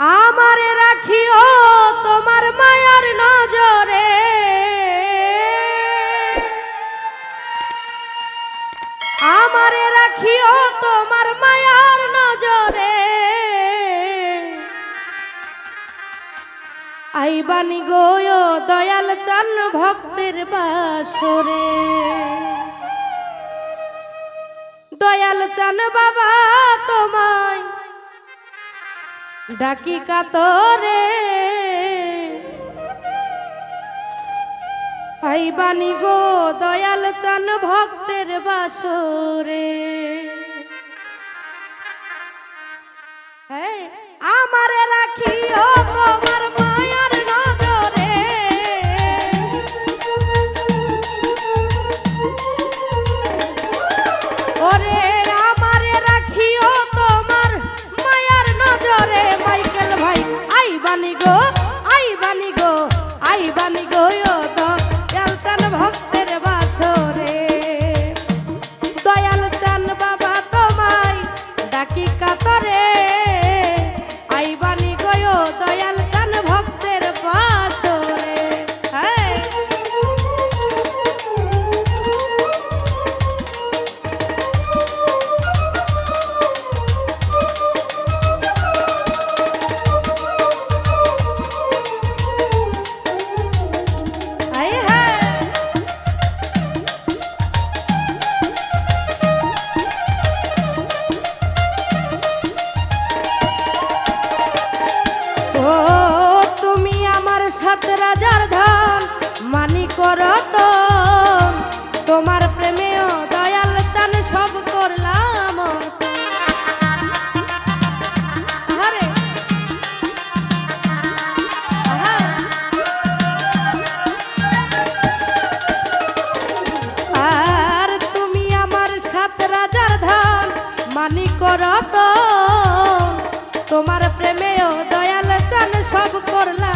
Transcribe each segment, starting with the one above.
আমার রাখিও তোমার মায়ার নজরে। আমার রাখিও তোমার মায়ার নজরে। আইবানি গোয় দয়াল চান ভক্তের বাসরে। দয়াল চান বাবা তোমায় ডাকি কাতরে। পাইবানি গো দয়াল চান ভক্তের বাসরে। তুমি আমার সাত রাজার waterline.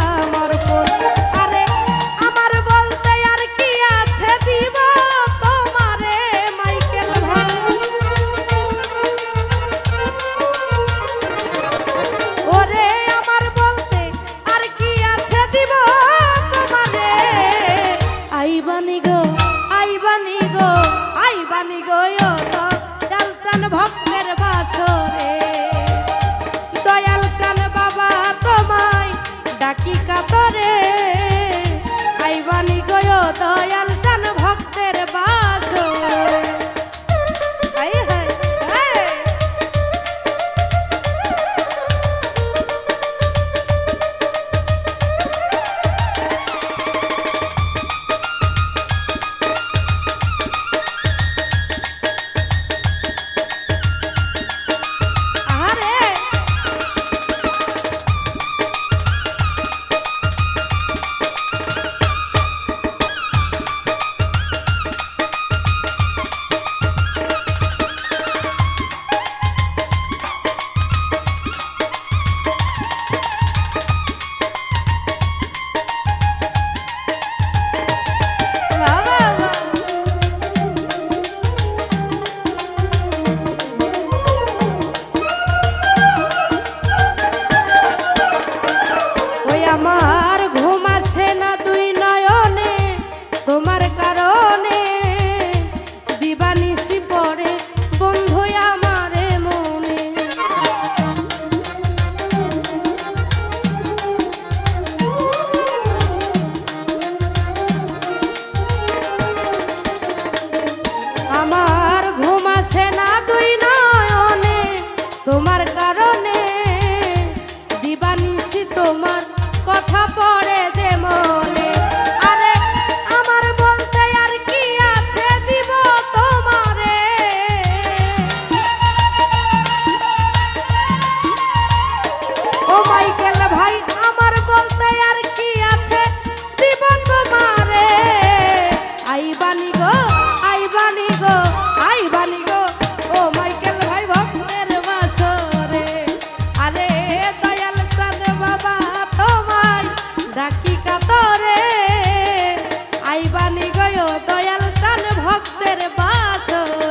কালী গয় দয়াল তান ভক্তের বাসর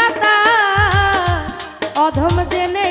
দাতা অধম জেনে